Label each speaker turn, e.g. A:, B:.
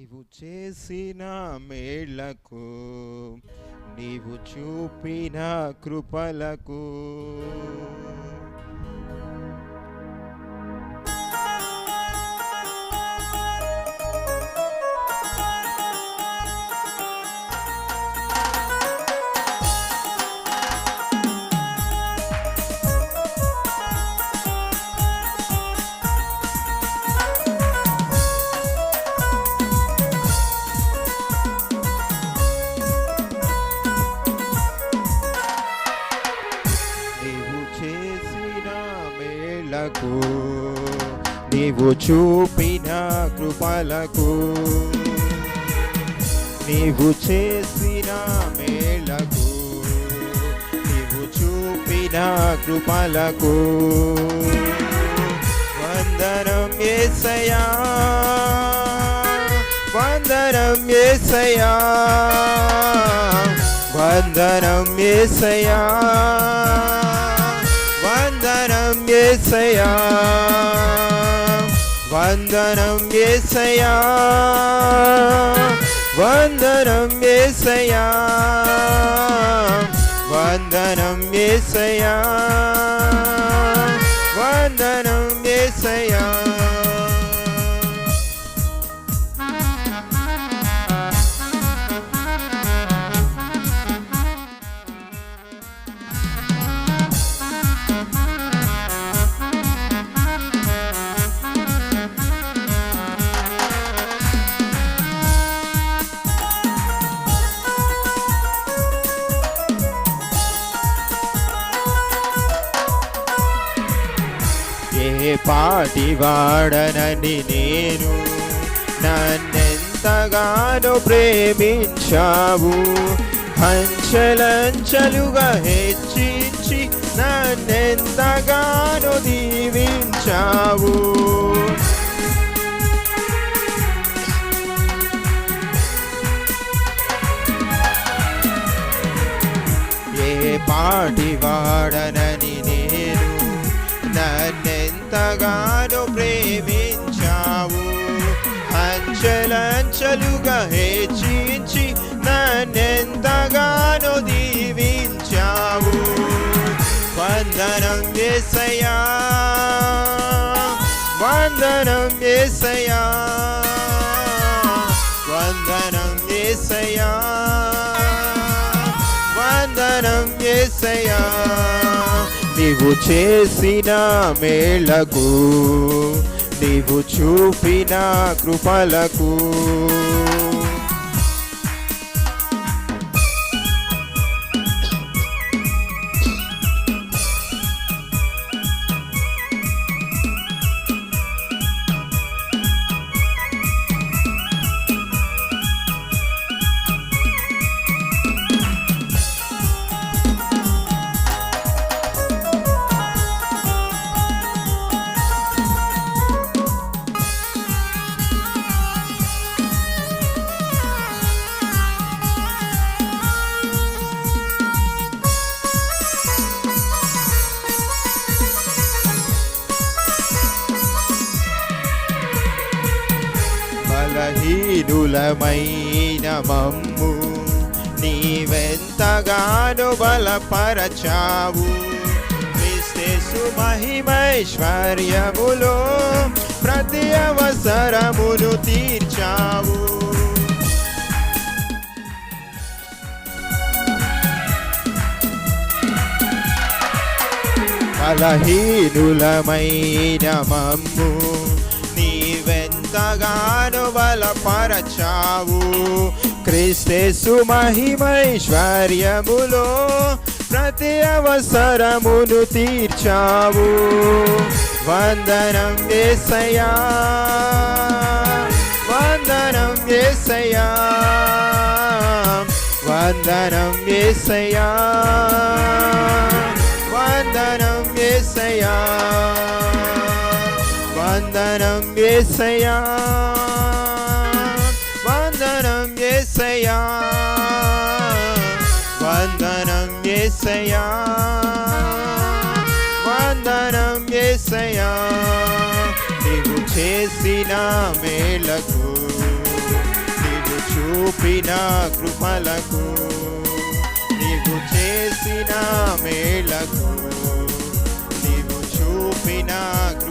A: నీవు చేసిన మేళ్ళకు నీవు చూపిన కృపలకు. నీవు చూపిన కృపలకు నీవు చేసిన మేళకు నీవు చూపిన కృపలకు. వందనం ఏసయా వందనం ఏసయా వందనం ఏసయా ఏసయా వందనం ఏసయా వందనం ఏసయా వందనం ఏసయా వందనం ఏసయా ఏ పాటి వాడనని నేను నన్నెంతగానో ప్రేమించావు. హంచలంచలుగా హెచ్చించి నన్నెంతగానో దీవించావు. ఏ పాటి వాడన నన్నెంతగానో ప్రేమించావు. అంచెలంచెలుగా హెచ్చించి నన్నెంతగానో దీవించావు. వందనం వేసయా వందనం వేసయా వందనం వేసయా వందనం వేసయా నీవు చేసిన మేళకు నీవు చూపిన కృపలకు. బలహీనులమైన మమ్ము నీవెంతగానో బలపరచావు. క్రిస్తేసు మహిమైశ్వర్యములో ప్రతి అవసరమును తీర్చావు. బలహీనులమైన మమ్ము నీవెంతగానో బలపరచావు క్రిస్తేసు మహిమైశ్వర్యములో ప్రతి అవసరమును తీర్చావు. వందనం ఏసయ్యా వందనం ఏసయ్యా వందనం ఏసయ్యా వందనం ఏసయ్యా. వందనం ఏసయా వందనం ఏసయా వందనం ఏసయా వందనం ఏసయా నీవు చేసిన మేలకు నీవు చూపిన కృపలకు నీవు చేసిన మేలకు నీవు చూపిన కృ